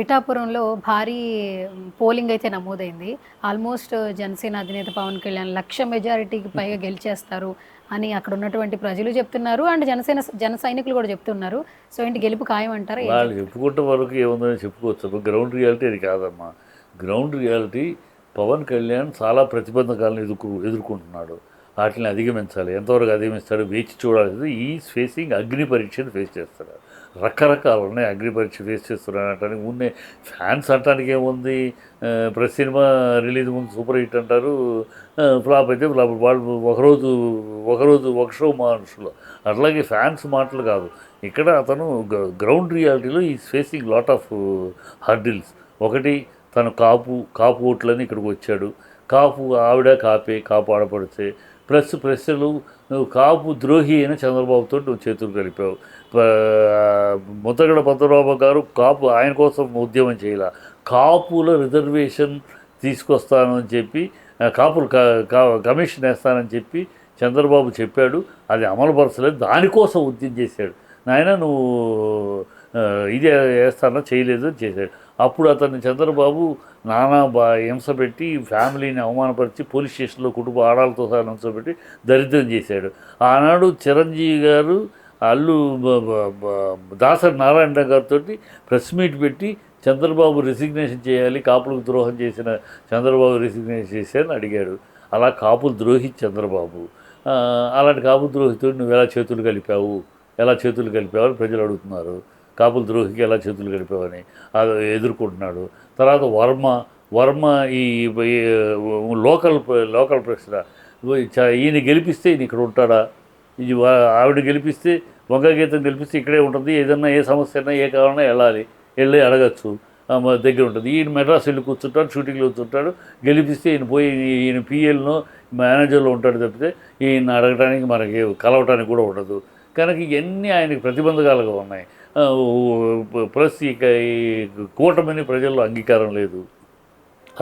పిఠాపురంలో భారీ పోలింగ్ అయితే నమోదైంది. ఆల్మోస్ట్ జనసేన అధినేత పవన్ కళ్యాణ్ లక్ష మెజారిటీకి పైగా గెలిచేస్తారు అని అక్కడ ఉన్నటువంటి ప్రజలు చెప్తున్నారు. అండ్ జనసేన జన సైనికులు కూడా చెప్తున్నారు. సో ఏంటి గెలుపు ఖాయం అంటారా వాళ్ళు చెప్పుకుంటే వరకు ఏముందని చెప్పుకోవచ్చు. గ్రౌండ్ రియాలిటీ అది కాదమ్మా. గ్రౌండ్ రియాలిటీ పవన్ కళ్యాణ్ చాలా ప్రతిబంధకాలను ఎదుర్కొ ఎదుర్కొంటున్నాడు. వాటిని అధిగమించాలి. ఎంతవరకు అధిగమిస్తాడు వేచి చూడాలి. ఈ ఫేసింగ్ అగ్ని పరీక్షను ఫేస్ చేస్తాడు. రకరకాలు ఉన్నాయి. అగ్ని పరీక్ష ఫేస్ చేస్తున్నాను అంటానికి ఉన్నాయి ఫ్యాన్స్ అంటానికి ఏముంది? ప్రతి సినిమా రిలీజ్ ముందు సూపర్ హిట్ అంటారు. ఫ్లాప్ అయితే ఫ్లాప్. వాళ్ళు ఒకరోజు ఒకరోజు ఒక షో మనుషులు. అట్లాగే ఫ్యాన్స్ మాటలు కాదు. ఇక్కడ అతను గ- గ్రౌండ్ రియాలిటీలో ఈ ఫేసింగ్ లాట్ ఆఫ్ హర్డిల్స్ ఒకటి తను కాపు కాపు ఓట్లని ఇక్కడికి వచ్చాడు. కాపు ఆవిడ కాపే కాపు ఆడపడితే. ప్రెస్ ప్రశ్నలు నువ్వు కాపు ద్రోహి అయిన చంద్రబాబుతో నువ్వు చేతులు కలిపావు. ముద్దగడ పద్మనాభ గారు కాపు ఆయన కోసం ఉద్యమం చేయాల? కాపుల రిజర్వేషన్ తీసుకొస్తానని చెప్పి కాపులు కమిషన్ వేస్తానని చెప్పి చంద్రబాబు చెప్పాడు. అది అమలుపరచలేదు దానికోసం ఉద్యమం చేశాడు. నాయన నువ్వు ఇదే ఇది వేస్తానో చేయలేదు అని చేశాడు. అప్పుడు అతన్ని చంద్రబాబు నానా బా హింస పెట్టి ఫ్యామిలీని అవమానపరిచి పోలీస్ స్టేషన్లో కుటుంబ ఆడాలతో సహా హింస పెట్టి దరిద్రం చేశాడు. ఆనాడు చిరంజీవి గారు అల్లు దాసరి నారాయణ గారితో ప్రెస్ మీట్ పెట్టి చంద్రబాబు రిసిగ్నేషన్ చేయాలి కాపులకు ద్రోహం చేసిన చంద్రబాబు రిసిగ్నేషన్ చేశారని అడిగాడు. అలా కాపులు ద్రోహి చంద్రబాబు. అలాంటి కాపు ద్రోహితో నువ్వు ఎలా చేతులు కలిపావు? ఎలా చేతులు కలిపావు అని ప్రజలు అడుగుతున్నారు. కాపుల ద్రోహికి ఎలా చేతులు గడిపేవని అది ఎదుర్కొంటున్నాడు. తర్వాత వర్మ వర్మ ఈ లోకల్ లోకల్ ప్రశ్న. చ- ఈయన గెలిపిస్తే ఈయన ఇక్కడ ఉంటాడా? ఇది ఆవిడ గెలిపిస్తే వంగ గీతం గెలిపిస్తే ఇక్కడే ఉంటుంది. ఏదన్నా ఏ సమస్య అయినా ఏ కావాలన్నా వెళ్ళాలి. వెళ్ళి అడగచ్చు. దగ్గర ఉంటుంది. ఈయన మెడ్రాస్ వెళ్ళి కూర్చుంటాడు షూటింగ్లో కూర్చుంటాడు. గెలిపిస్తే ఈయన పోయి ఈయన పిఎల్ను మేనేజర్లో ఉంటాడు తప్పితే ఈయన అడగడానికి మనకి కలవటానికి కూడా ఉండదు. కనుక ఇవన్నీ ఆయనకి ప్రతిబంధకాలుగా ఉన్నాయి. ప్లస్ ఇక ఈ కూటమిని ప్రజల్లో అంగీకారం లేదు.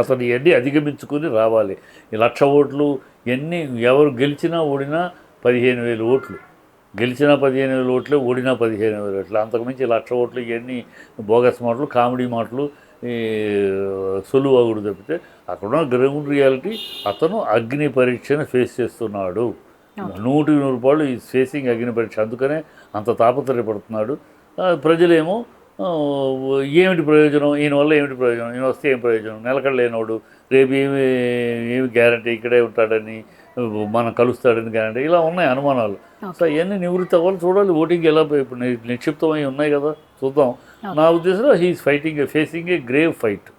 అతను ఇవన్నీ అధిగమించుకుని రావాలి. ఈ లక్ష ఓట్లు ఎన్ని ఎవరు గెలిచినా ఓడినా పదిహేను వేలు ఓట్లు. గెలిచినా పదిహేను వేలు ఓట్లే ఓడినా పదిహేను వేలు ఓట్లు. అంతకుమించి లక్ష ఓట్లు ఇవన్నీ బోగస్ మాటలు కామెడీ మాటలు ఈ సులువగుడు తప్పితే అక్కడ గ్రౌండ్ రియాలిటీ అతను అగ్ని పరీక్షను ఫేస్ చేస్తున్నాడు. నూటికి నూరు రూపాయలు ఈ ఫేసింగ్ అగ్ని పరీక్ష. అందుకనే అంత తాపత్రయపడుతున్నాడు. ప్రజలేమో ఏమిటి ప్రయోజనం? ఈయన వల్ల ఏమిటి ప్రయోజనం? ఈయన వస్తే ఏం ప్రయోజనం? నిలకడ లేనోడు రేపు ఏమి ఏమి గ్యారంటీ ఇక్కడే ఉంటాడని మనం కలుస్తాడని గ్యారంటీ ఇలా ఉన్నాయి అనుమానాలు. సో అవన్నీ నివృత్తి అవ్వాలి చూడాలి. ఓటింగ్ ఎలా ఇప్పుడు నిక్షిప్తమై ఉన్నాయి కదా చూద్దాం. నా ఉద్దేశంలో he's fighting facing a grave fight